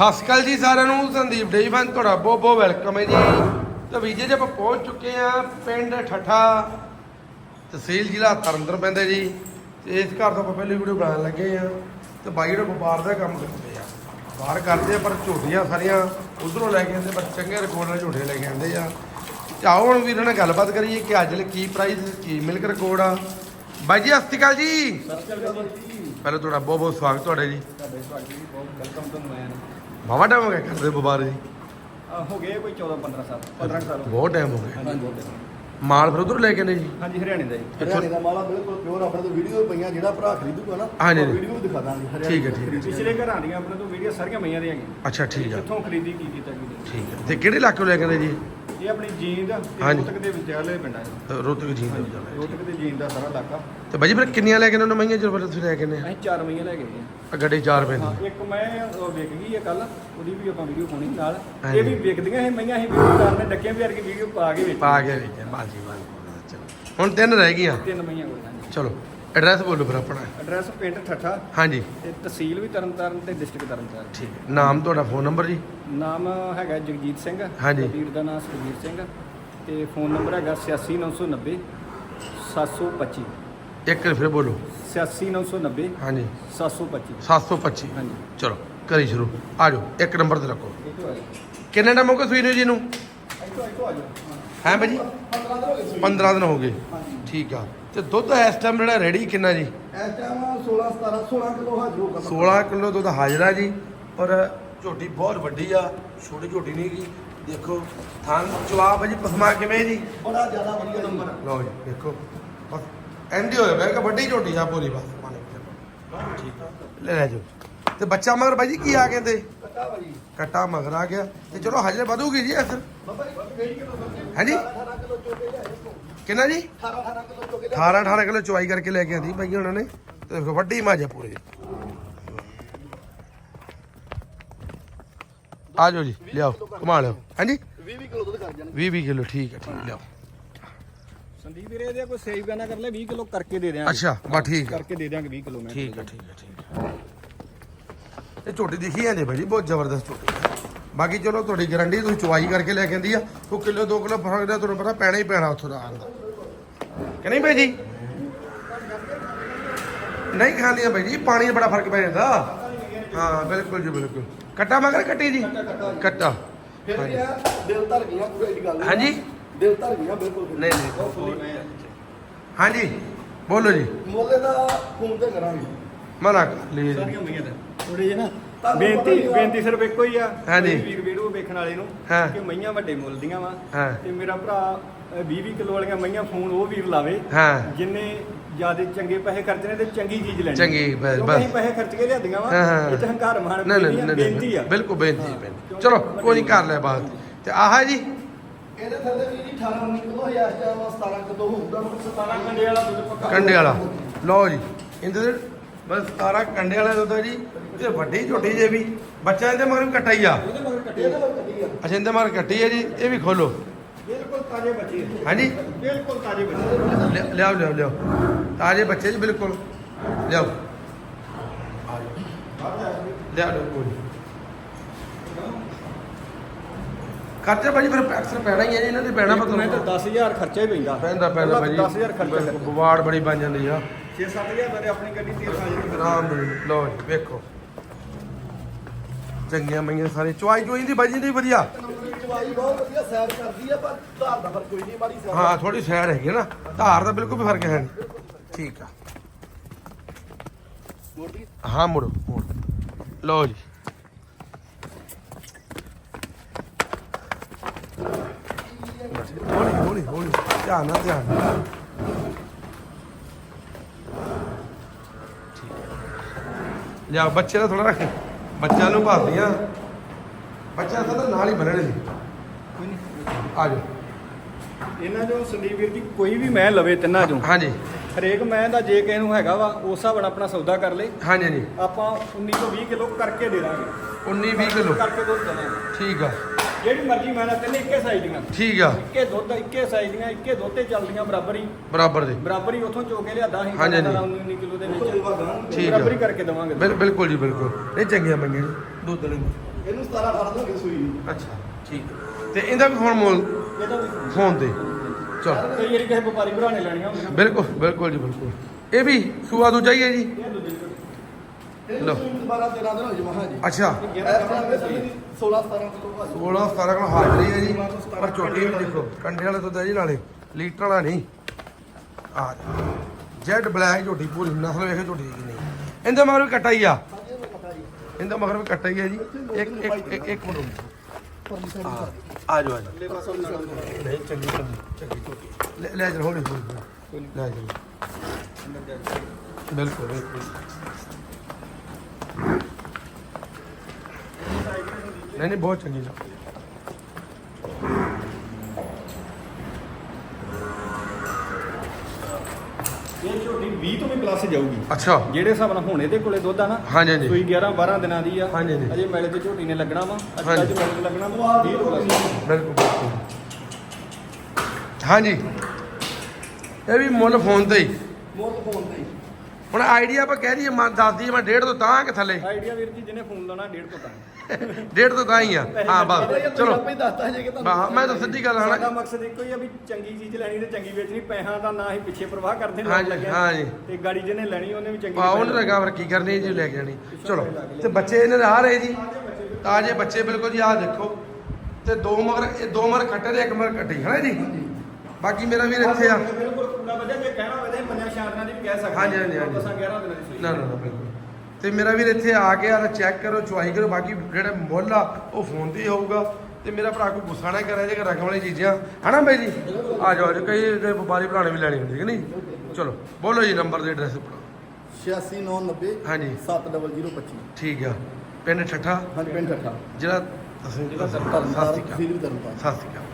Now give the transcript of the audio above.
ਸਤਿ ਸ਼੍ਰੀ ਅਕਾਲ ਜੀ ਸਾਰਿਆਂ ਨੂੰ ਸੰਦੀਪ ਡੇ ਫਨ ਤੁਹਾਡਾ ਬਹੁਤ ਬਹੁਤ ਵੈਲਕਮ ਹੈ ਜੀ। ਤਾਂ ਵੀਜੇ ਜੇ ਆਪਾਂ ਪਹੁੰਚ ਚੁੱਕੇ ਆ ਪਿੰਡ ਠੱਠਾ ਤਹਿਸੀਲ ਜ਼ਿਲ੍ਹਾ ਤਰਨਤਾਰਨ ਪੈਂਦਾ ਜੀ। ਤੇ ਇਸ ਘਰ ਤੋਂ ਆਪਾਂ ਪਹਿਲੀ ਵੀਡੀਓ ਬਣਾਉਣ ਲੱਗੇ ਆ ਤੇ ਬਾਈ ਜਿਹੜਾ ਵਪਾਰ ਦਾ ਕੰਮ ਕਰਦੇ ਆ। ਵਪਾਰ ਕਰਦੇ ਆ ਪਰ ਝੋਟੀਆਂ ਸਾਰੀਆਂ ਉਧਰੋਂ ਲੈ ਕੇ ਆਉਂਦੇ ਪਰ ਚੰਗੇ ਰਿਕਾਰਡ ਨਾਲ ਝੋਟੇ ਲੈ ਕੇ ਆਉਂਦੇ ਆ। ਆਓ ਹੁਣ ਵੀਰਾਂ ਨਾਲ ਗੱਲਬਾਤ ਕਰੀਏ ਕਿ ਅੱਜ ਲਈ ਕੀ ਪ੍ਰਾਈਸ ਕੀ ਮਿਲਕ ਰਿਕਾਰਡ ਆ। ਬਾਈ ਜੀ ਸਤਿ ਸ਼੍ਰੀ ਅਕਾਲ ਜੀ। ਪਹਿਲਾਂ ਤੁਹਾਡਾ ਬਹੁਤ ਬਹੁਤ ਸਵਾਗਤ ਤੁਹਾਡਾ ਜੀ। ਤੁਹਾਡੇ ਸਵਾਗਤ ਜੀ ਬਹੁਤ ਵੈਲਕਮ ਤੁਹਾਨੂੰ ਆਇਆ ਬਾਵਾ ਟਾਈਮ ਹੋ ਗਿਆ ਕਰਦੇ ਵਪਾਰ ਜੀ। ਹੋ ਗਏ ਕੋਈ 14 15 ਸਾਲ 15 ਸਾਲ ਬਹੁਤ ਟਾਈਮ ਹੋ ਗਿਆ। ਹਾਂਜੀ ਬਹੁਤ ਮਾਲ ਫਿਰ ਉਧਰ ਲੈ ਕੇ ਨੇ ਜੀ। ਹਾਂਜੀ ਹਰਿਆਣੇ ਦਾ ਜੀ। ਹਰਿਆਣੇ ਦਾ ਮਾਲਾ ਬਿਲਕੁਲ ਪਿਓਰ ਆਪਣੇ ਤੋਂ ਵੀਡੀਓ ਪਈਆਂ ਜਿਹੜਾ ਭਰਾ ਖਰੀਦੂਗਾ ਨਾ ਹਾਂਜੀ। ਵੀਡੀਓ ਵੀ ਦਿਖਾ ਦਾਂਗੇ ਹਰਿਆਣੇ ਠੀਕ ਹੈ, ਠੀਕ ਹੈ। ਪਿਛਲੇ ਘਰਾਂ ਦੀਆਂ ਆਪਣੇ ਤੋਂ ਵੀਡੀਓ ਸਾਰੀਆਂ ਮਈਆਂ ਦੀਆਂ ਹੈਗੀਆਂ ਅੱਛਾ ਠੀਕ ਆ। ਕਿੱਥੋਂ ਖਰੀਦੀ ਕੀ ਕੀਤਾ ਕੀ ਨਹੀਂ। ਠੀਕ ਹੈ। ਤੇ ਕਿਹੜੇ ਇਲਾਕੇ ਲੈ ਕੇ ਨੇ ਜੀ? ਇਹ ਆਪਣੀ ਜੀਂਦ ਤੇ ਹਾਂਜੀ। ਰੋਹਤਕ ਦੇ ਵਿਚਾਲੇ ਪਿੰਡ ਹੈ ਰੋਤਕ ਜੀ ਦੇ ਵਿਚਾਲੇ। ਰੋਹਤਕ ਤੇ ਜੀਂਦ ਦਾ ਸਾਰਾ ਇਲਾਕਾ। ਤੇ ਬਾਜੀ ਫਿਰ ਕਿੰਨੀਆਂ ਲੈ ਕੇ ਨੇ ਉਹਨਾਂ ਮਈਆਂ ਫਿਰ ਤੁਸੀਂ ਲੈ ਕੇ ਨੇ ਅਸੀਂ ਚਾਰ ਮਈਆਂ ਲੈ ਗਏ ਆ ਆ ਗੱਡੀ 4 ਰੁਪਏ ਹਾਂ ਦੀ ਇੱਕ ਮੈਂ ਉਹ ਵਿਕ ਗਈ ਹੈ ਕੱਲ ਉਹਦੀ ਵੀ ਆਪਾਂ ਵੀਡੀਓ ਪਾਉਣੀ ਨਾਲ। ਹਾਂਜੀ। ਇਹ ਵੀ ਵਿਕਦੀਆਂ ਇਹ ਮਈਆਂ ਅਸੀਂ ਵੀਡੀਓ ਕਰਨੇ ਡੱਕਿਆਂ ਵੀ ਅਰਗੇ ਵੀਡੀਓ ਪਾ ਕੇ ਵਿੱਚ। ਪਾ ਕੇ ਵੇਚਿਆ। ਬਾਜੀ ਬਾਜੀ ਚਲੋ। ਹੁਣ ਤਿੰਨ ਰਹਿ ਗਈਆਂ। ਤਿੰਨ ਮਈਆਂ ਕੋਲ ਹਾਂਜੀ। ਚਲੋ। ਐਡਰੈਸ ਬੋਲੋ ਫਿਰ ਆਪਣਾ। ਐਡਰੈਸ ਪਿੰਡ ਠੱਠਾ। ਹਾਂਜੀ। ਤੇ ਤਹਿਸੀਲ ਵੀ ਤਰਨਤਾਰਨ ਤੇ ਡਿਸਟ੍ਰਿਕਟ ਤਰਨਤਾਰਨ। ਠੀਕ ਹੈ। ਨਾਮ ਤੁਹਾਡਾ ਫੋਨ ਨੰਬਰ ਜੀ? ਨਾਮ ਹੈਗਾ ਜਗਜੀਤ ਸਿੰਘ। ਹਾਂਜੀ। ਵੀਰ ਦਾ ਨਾਮ ਸੁਖਬੀਰ ਸਿੰਘ। ਤੇ ਫੋਨ ਨੰਬਰ ਹੈਗਾ 86990 725 ਇੱਕ ਵਾਰ ਫਿਰ ਬੋਲੋ। 86990 ਹਾਂਜੀ। 725 725 ਹਾਂਜੀ। ਚਲੋ ਕਰੀ ਸ਼ੁਰੂ। ਆ ਜਾਓ ਇੱਕ ਨੰਬਰ ਤੇ ਰੱਖੋ। ਕਿੰਨੇ ਟਾਈਮ ਹੋ ਗਏ ਸੂਈ ਨੂੰ ਜੀ ਨੂੰ ਇੱਥੋਂ ਇੱਥੋਂ ਆ ਜਾਓ। ਹੈ ਬਾਜੀ 15 ਦਿਨ ਹੋ ਗਏ ਸੀ 15 ਦਿਨ ਹੋ ਗਏ। ਠੀਕ ਆ। ਤੇ ਦੁੱਧ ਇਸ ਟਾਈਮ ਜਿਹੜਾ ਰੈਡੀ ਕਿੰਨਾ ਜੀ? ਇਸ ਟਾਈਮ 16 17 16 ਕਿਲੋ ਹਾਜ਼ਰ ਹੋਗਾ 16 ਕਿਲੋ ਦੁੱਧ ਹਾਜ਼ਰਾ ਜੀ ਔਰ ਝੋਟੀ ਬਹੁਤ ਵੱਡੀ ਆ ਛੋਟੀ ਝੋਟੀ ਨਹੀਂ ਗੀ। ਦੇਖੋ ਥਾਂ ਜਵਾਬ ਜੀ ਪਸਮਾ ਕਿਵੇਂ ਜੀ? ਬੜਾ ਜ਼ਿਆਦਾ ਵਧੀਆ ਨੰਬਰ ਲਓ ਜੀ ਦੇਖੋ। ਬਸ ਐਂਡੀ ਹੋਇਆ ਮੈਂ ਕਿ ਵੱਡੀ ਝੋਟੀ ਆ ਪੂਰੀ ਬਸ। ਠੀਕ ਲੈ ਲੈ ਜਾਓ। ਤੇ ਬੱਚਾ ਮਗਰ ਬਾਈ ਜੀ ਕੀ ਆ ਕਹਿੰਦੇ? ਕੱਟਾ ਭਾਜੀ ਕੱਟਾ ਮਗਰ ਆ ਗਿਆ। ਤੇ ਚਲੋ ਹਜੇ ਵਧੂਗੀ ਜੀ ਅਸਰ ਬਾਬਾ ਜੀ ਹਾਂਜੀ ਕਿੰਨਾ ਜੀ? 18 18 ਕਿਲੋ ਚੋਕੇ 18 18 ਕਿਲੋ ਚੁਆਈ ਕਰਕੇ ਲੈ ਕੇ ਆਂਦੀ ਭਾਈ ਉਹਨਾਂ ਨੇ। ਤੇ ਦੇਖੋ ਵੱਡੀ ਮਾਜਾ ਪੂਰੀ। ਆ ਜਾਓ ਜੀ ਲਿਆਓ ਘੁਮਾ ਲਿਓ ਹਾਂਜੀ? 20 20 ਕਿਲੋ ਦੁੱਧ ਕਰ ਜਾਣਗੇ 20 20 ਕਿਲੋ ਠੀਕ ਹੈ ਠੀਕ ਲਿਆਓ। ਸੰਦੀਪ ਵੀਰੇ ਇਹਦੇ ਕੋਈ ਸੇਵ ਕਰਨਾ ਕਰ ਲੈ 20 ਕਿਲੋ ਕਰਕੇ ਦੇ ਦਿਆਂਗੇ। ਅੱਛਾ ਬਾ ਠੀਕ ਹੈ। ਕਰਕੇ ਦੇ ਦਿਆਂਗੇ 20 ਕਿਲੋ ਮੈਂ। ਠੀਕ ਹੈ ਠੀਕ ਹੈ ਠੀਕ ਹੈ। ਇਹ ਝੋਟੀ ਦਿਖੀ ਜਾਂਦੀ ਭਾਈ ਜੀ ਬਹੁਤ ਜ਼ਬਰਦਸਤ ਝੋਟੀ ਹੈ। ਬਾਕੀ ਚਲੋ ਤੁਹਾਡੀ ਗਰੰਟੀ ਤੁਸੀਂ ਚੁਆਈ ਕਰਕੇ ਲੈ ਕੇ ਆਂਦੀ ਆ। ਉਹ ਕਿਲੋ 2 ਕਿਲੋ ਫ਼ਰਕ ਦਾ ਤੁਹਾਨੂੰ ਪਤਾ ਪੈਣਾ ਹੀ ਪੈਣਾ ਉੱਥੋਂ ਦਾ ਆਉਣ ਦਾ। ਕਿ ਨਹੀਂ ਭਾਈ ਜੀ? ਨਹੀਂ ਖਾਂਦੀਆਂ ਭਾਈ ਜੀ ਪਾਣੀ ਦਾ ਬੜਾ ਫ਼ਰਕ ਪੈ ਜਾਂਦਾ। ਹਾਂ ਬਿਲਕੁਲ ਜੀ ਬਿਲਕੁਲ। ਕੱਟਾ ਮਗਰ ਕੱਟੀ ਜੀ? ਕੱਟਾ ਫਿਰ ਆ ਦਿਲ ਧਰ ਗਈਆਂ ਕੋਈ ਐਡੀ ਗੱਲ ਹਾਂਜੀ? ਦਿਲ ਧਰ ਗਈਆਂ ਬਿਲਕੁਲ। ਨਹੀਂ ਨਹੀਂ। ਹਾਂਜੀ ਬੋਲੋ ਜੀ। ਮੁੱਲ ਦਾ ਫੋਨ ਤੇ ਕਰਾਂਗੇ। ਮਨਾ ਕਰ। ਲਈ ਜੀ ਸਾਰੀਆਂ ਦਾ ਥੋੜੇ ਜਿਹਾ ਨਾ ਬੇਨਤੀ। ਬੇਨਤੀ ਸਿਰਫ ਇੱਕੋ ਹੀ ਆ ਹਾਂਜੀ। ਕੋਈ ਵੀਰ ਵੀਡੀਓ ਵੇਖਣ ਵਾਲੇ ਨੂੰ ਹਾਂ। ਕਿ ਮਈਆਂ ਵੱਡੇ ਮੁੱਲ ਦੀਆਂ ਵਾ ਹਾਂ। ਤੇ ਮੇਰਾ ਭਰਾ 20 20 ਕਿਲੋ ਵਾਲੀਆਂ ਮਈਆਂ ਫੋਨ ਉਹ ਵੀਰ ਲਾਵੇ ਹਾਂ ਜਿੰਨੇ ਜਿਆਦੇ ਚੰਗੇ ਪੈਸੇ ਖਰਚਣੇ ਤੇ ਚੰਗੀ ਚੀਜ਼ ਲੈਣੀ ਚੰਗੀ, ਬਸ, ਕਿਉਂਕਿ ਬਸ। ਅਸੀਂ ਪੈਸੇ ਖਰਚ ਕੇ ਲਿਆਦੀਆਂ ਵਾ ਹਾਂ, ਹਾਂ। ਇਹ ਤਾਂ ਹੰਕਾਰ ਮਾਰ ਨਹੀਂ ਨਹੀਂ ਨਹੀਂ ਬੇਨਤੀ ਆ ਬਿਲਕੁਲ ਬੇਨਤੀ ਬੇਨਤੀ ਚਲੋ ਕੋਈ ਨਹੀਂ ਕਰ ਲੈ ਬਾਤ ਤੇ ਆਹ ਜੀ ਇਹਦੇ ਥੱਲੇ ਵੀ ਜੀ 18 19 ਕਿਲੋ ਹੈ ਇਸ ਟਾਈਮ 17 ਕਿਲੋ ਹੋਊਗਾ 17 ਕੰਡੇ ਵਾਲਾ ਦੁੱਧ ਪੱਕਾ ਕੰਡੇ ਵਾਲਾ ਲਓ ਜੀ ਇਹਦੇ ਤੇ ਬਸ 17 ਕੰਡੇ ਵਾਲਾ ਦੁੱਧ ਹੈ ਜੀ ਤੇ ਵੱਡੀ ਝੋਟੀ ਜੇ ਵੀ ਬੱਚਾ ਇਹਦੇ ਮਗਰ ਵੀ ਕੱਟਾ ਹੀ ਆ। ਅੱਛਾ ਇਹਦੇ ਮਗਰ ਕੱਟੀ ਹੈ ਜੀ ਇਹ ਵੀ ਖੋਲੋ। ਬਿਲਕੁਲ ਤਾਜ਼ੇ ਬੱਚੇ। ਹਾਂਜੀ? ਬਿਲਕੁਲ ਤਾਜ਼ੇ ਬੱਚੇ ਲਿਆ- ਲਿਆਓ ਲਿਆਓ ਲਿਆਓ। ਤਾਜੇ ਬੱਚੇ ਜੀ ਬਿਲਕੁਲ। ਲਿਆਓ। ਕੋਈ ਖਰਚਾ ਭਾਜੀ ਫਿਰ ਅਕਸਰ ਪੈਣਾ ਹੀ ਹੈ ਜੀ ਇਹਨਾਂ ਦੇ ਪੈਣਾ ਮੈਂ ਤਾਂ ਮਤਲਬ। 10000 ਖਰਚਾ ਹੀ ਪੈਂਦਾ। ਪੈਂਦਾ ਪੈਂਦਾ ਭਾਜੀ। 10000 ਖਰਚਾ ਬਵਾੜ ਬੜੀ ਬਣ ਜਾਂਦੀ ਆ। 6-7000 ਦਾ ਤੇ ਆਪਣੀ ਗੱਡੀ ਤੇਲ ਖਾ ਜਾਂਦੀ। ਆਰਾਮ ਨਾਲ। ਲਓ ਜੀ ਵੇਖੋ। ਚੰਗੀਆਂ ਮਈਆਂ ਸਾਰੇ ਚੁਆਈ ਚੁਆਈ ਦੀ ਬਾਜੀ ਦੀ ਵਧੀਆ। ਚਵਾਈ ਬਹੁਤ ਵਧੀਆ ਸੈਰ ਕਰਦੀ ਆ ਪਰ ਧਾਰ ਦਾ ਫ਼ਰਕ ਕੋਈ ਨਹੀਂ ਮਾੜੀ ਸੈਰ। ਹਾਂ ਥੋੜੀ ਸੈਰ ਹੈਗੀ ਨਾ। ਧਾਰ ਦਾ ਬਿਲਕੁਲ ਵੀ ਫ਼ਰਕ ਹੈ ਨਹੀਂ। ਠੀਕ ਆ। ਹਾਂ ਮੁੜੋ ਮੁੜ। ਲਓ ਜੀ। ਹੌਲੀ ਹੌਲੀ ਹੌਲੀ। ਧਿਆਨ ਨਾਲ ਧਿਆਨ ਨਾਲ ਠੀਕ ਹੈ। ਲਿਆ ਬੱਚੇ ਦਾ ਥੋੜਾ ਰੱਖ। ਬੱਚਿਆਂ ਨੂੰ ਭਾਲਦੀਆਂ ਬੱਚਾ ਤਾਂ ਨਾਲ ਹੀ ਬੰਨਣੇ ਸੀ ਕੋਈ ਨਹੀਂ। ਆ ਜਾਓ। ਇਹਨਾਂ ਚੋਂ ਸੰਦੀਪ ਵੀਰ ਜੀ ਕੋਈ ਵੀ ਮੈਂ ਲਵੇ ਤਿੰਨਾਂ ਚੋਂ। ਹਾਂਜੀ। ਹਰੇਕ ਮੈਂ ਦਾ ਜੇ ਕਿਸੇ ਨੂੰ ਹੈਗਾ ਵਾ ਉਸ ਹਿਸਾਬ ਨਾਲ ਆਪਣਾ ਸੌਦਾ ਕਰ ਲੇ। ਹਾਂਜੀ ਹਾਂਜੀ। ਆਪਾਂ 19 ਤੋਂ 20 ਕਿਲੋ ਕਰਕੇ ਦੇ ਦਾਂਗੇ। 19 20 ਕਿਲੋ। ਕਰਕੇ ਦੁੱਧ ਦੇਵਾਂਗੇ ਠੀਕ ਆ। ਜਿਹੜੀ ਮਰਜ਼ੀ ਮੈਂ ਨਾ ਤਿੰਨੇ ਇੱਕੇ ਸਾਈਜ਼ ਦੀਆਂ। ਠੀਕ ਆ। ਇੱਕੇ ਦੁੱਧ ਇੱਕੇ ਸਾਈਜ਼ ਦੀਆਂ ਇੱਕੇ ਦੁੱਧੇ ਚੱਲਦੀਆਂ ਬਰਾਬਰ ਹੀ। ਬਰਾਬਰ ਦੇ। ਬਰਾਬਰ ਹੀ ਉਥੋਂ ਚੋ ਕੇ ਲਿਆਦਾ ਸੀ ਹਾਂਜੀ, ਹਾਂਜੀ। 19 ਕਿਲੋ ਦੇ ਵਿੱਚ। ਠੀਕ ਆ। ਬਰਾਬਰ ਹੀ ਕਰਕੇ ਦੇਵਾਂਗੇ। ਬਿਲ- ਬਿਲਕੁਲ ਜੀ ਬਿਲਕੁਲ। ਇਹ ਚੰਗੀਆਂ ਮੰਗੀਆਂ ਜੀ ਦੁੱਧ ਵਾਲੀ ਇਹਨੂੰ 17 18 ਹੋ ਸੂਈ ਅੱਛਾ ਠੀਕ। ਤੇ ਇਹਦਾ ਵੀ ਫੋਨ ਮੋਲ ਇਹਦਾ ਵੀ ਫੋਨ ਤੇ ਚਲੋ। ਕਈ ਵਾਰੀ ਕਿਸੇ ਵਪਾਰੀ ਭਰਾ ਨੇ ਲੈਣੀਆਂ ਹੁੰਦੀਆਂ। ਬਿਲਕੁਲ ਬਿਲਕੁਲ ਜੀ ਬਿਲਕੁਲ। ਇਹ ਵੀ ਸੂਆ ਦੂਜਾ ਹੀ ਹੈ ਜੀ। ਇਹ ਦੂਜੀ ਝੋਟੀ। ਨੂੰ 12 13 ਦਿਨ ਹੋ ਗਏ ਮਹਾ ਜੀ। ਅੱਛਾ। ਇਹ ਇਸ 11 ਟਾਈਮ ਦੇ ਸਮੇਂ ਦੀ 16 17 ਕਿਲੋ ਭਾਜੀ 16 17 ਕਿਲੋ ਹਾਜ਼ਰੀ ਹੈ ਜੀ। ਪਰ ਝੋਟੀ ਵੀ ਦੇਖੋ ਕੰਡੇ ਵਾਲੇ ਦੁੱਧ ਹੈ ਜੀ ਨਾਲੇ ਲੀਟਰ ਵਾਲਾ ਨਹੀਂ। ਆ ਜੈਡ ਬਲੈਕ ਝੋਟੀ ਪੂਰੀ ਨਸਲ ਵੇਖੇ ਝੋਟੀ ਦੀ ਕਿੰਨੀ ਇਹਦੇ ਮਗਰ ਵੀ ਕੱਟਾ ਹੀ ਆ। ਜੀ ਇਹਦੇ ਮਗਰ ਵੀ ਕੱਟਾ ਹੀ ਹੈ ਜੀ ਇੱਕ ਇੱਕ ਇੱਕ ਮਿੰਟ। ਆ। ਜਾਓ ਆ ਜਾਓ। ਨਹੀਂ ਚੰਗੀ ਚੰਗੀ ਚੰਗੀ ਝੋਟੀ। ਲੈ ਲੈ ਜਾ ਹੌਲੀ ਹੌਲੀ। ਲੈ ਜਾ ਜਾ। ਬਿਲਕੁਲ ਬਿਲਕੁਲ। ਨਹੀਂ ਨਹੀਂ ਬਹੁਤ ਚੰਗੀ ਝੋਟੀ ਇਹ ਝੋਟੀ 20 ਤੋਂ ਵੀ ਪਲੱਸ ਜਾਊਗੀ। ਅੱਛਾ। ਜਿਹੜੇ ਹਿਸਾਬ ਨਾਲ ਹੁਣ ਇਹਦੇ ਕੋਲੇ ਦੁੱਧ ਆ ਨਾ ਹਾਂਜੀ ਹਾਂਜੀ। ਸੂਈ 11 12 ਦਿਨਾਂ ਦੀ ਆ। ਹਾਂਜੀ, ਹਾਂਜੀ। ਅਜੇ ਮੇਲੇ ਤੇ ਝੋਟੀ ਨੇ ਲੱਗਣਾ ਵਾ। ਅੱਜ ਹਾਂਜੀ। ਅੱਜ ਮੇਲੇ ਤੇ ਲੱਗਣਾ ਵਾ 20 ਤੋਂ ਪਲੱਸ ਬਿਲਕੁਲ ਬਿਲਕੁਲ। ਹਾਂਜੀ। ਇਹ ਵੀ ਮੁੱਲ ਫੋਨ ਤੇ ਹੀ। ਮੋਰ ਤੋਂ ਫੋਨ ਤੇ ਹੀ। ਹੁਣ ਆਈਡੀਆ ਆਪਾਂ ਕਹਿ ਦਈਏ ਮੈਂ ਦੱਸ ਦਈਏ ਮੈਂ ਡੇਢ ਤੋਂ ਤਾਂ ਕਿ ਥੱਲੇ ਆਈਡੀਆ ਵੀਰ ਜੀ ਜਿਹਨੇ ਫੋਨ ਲਾਉਣਾ 1.5 ਤੋਂ ਤਾਂ। ਡੇਢ ਤੋਂ ਤਾਂ ਹੀ ਆ। ਹਾਂ ਬਸ। ਹੀ ਚਲੋ। ਆਪੇ ਹੀ ਦੱਸਤਾ ਜੇ ਕਿ ਤੁਹਾਨੂੰ ਹਾਂ ਮੈਂ ਤਾਂ ਸਿੱਧੀ ਗੱਲ ਸਾਡਾ ਹਣਾ ਮਕਸਦ ਇੱਕੋ ਹੀ ਆ ਵੀ ਚੰਗੀ ਚੀਜ਼ ਲੈਣੀ ਤੇ ਚੰਗੀ ਵੇਚਣੀ ਪੈਸਿਆਂ ਦਾ ਨਾ ਹੀ ਪਿੱਛੇ ਪ੍ਰਵਾਹ ਕਰਦੇ ਹਾਂਜੀ, ਲੱਗਿਆ ਹਾਂਜੀ। ਤੇ ਗਾੜੀ ਜਿਹਨੇ ਲੈਣੀ ਉਹਨੇ ਵੀ ਚੰਗੀ ਆ ਉਹਨੇ ਤਾਂ ਗਾਵਰ ਕੀ ਕਰਨੀ ਜੀ ਲੈ ਕੇ ਜਾਣੀ ਚਲੋ ਤੇ ਬੱਚੇ ਇਹਨਾਂ ਦੇ ਆ ਰਹੇ ਜੀ। ਤਾਜੇ ਬੱਚੇ ਬਿਲਕੁਲ। ਜੀ ਆਹ ਦੇਖੋ। ਤੇ ਦੋ ਮਗਰ ਇਹ ਦੋ ਮਗਰ ਖੱਟੇ ਤੇ ਇੱਕ ਮਗਰ ਕੱਟੀ ਹੈ ਨਾ ਜੀ ਬਾਕੀ ਮੇਰਾ ਵੀਰ ਇੱਥੇ ਆ। ਬਿਲਕੁਲ ਪੂਰਾ ਵਧੀਆ ਜੇ ਕਹਿਣਾ ਹੋਵੇ ਤਾਂ ਮੰਨਿਆ ਸ਼ਾਰਨਾਂ ਦੀ ਵੀ ਕਹਿ ਸਕਦੇ ਹਾਂਜੀ, ਹਾਂਜੀ, ਹਾਂਜੀ। ਦਸਾਂ 11 ਦਿਨਾਂ ਦੀ ਨਾ ਨਾ ਬਿਲਕੁਲ। ਤੇ ਮੇਰਾ ਵੀਰ ਇੱਥੇ ਆ ਕੇ ਆ ਚੈੱਕ ਕਰੋ ਚੁਆਈ ਕਰੋ ਬਾਕੀ ਜਿਹੜਾ ਮੁੱਲ ਆ ਉਹ ਫੋਨ ਤੇ ਹੋਊਗਾ। ਤੇ ਮੇਰਾ ਭਰਾ ਕੋਈ ਗੁੱਸਾ ਨਾ ਕਰਿਆ ਜੇ ਰਕਮ ਵਾਲੀ ਚੀਜ਼ਾਂ। ਹਨਾ ਬਾਈ ਜੀ? ਆ ਜਾਓ ਅੱਜ ਕਈ ਵਪਾਰੀ ਭਰਾਣੇ ਵੀ ਲੈਣੀ ਹੁੰਦੀ ਹੈ ਕਿ ਨਹੀਂ? ਚਲੋ ਬੋਲੋ ਜੀ ਨੰਬਰ ਦੇ ਐਡਰੈਸ ਉੱਪਰ। 86990 ਹਾਂਜੀ। 70025 ਠੀਕ ਆ। ਪਿੰਡ ਠੱਠਾ? ਹਾਂਜੀ ਪਿੰਡ ਠੱਠਾ। ਜਿਹੜਾ ਤੁਸੀਂ ਸਤਿ ਸ਼੍ਰੀ ਅਕਾਲ। ਸਤਿ ਸ਼੍ਰੀ ਅਕਾਲ।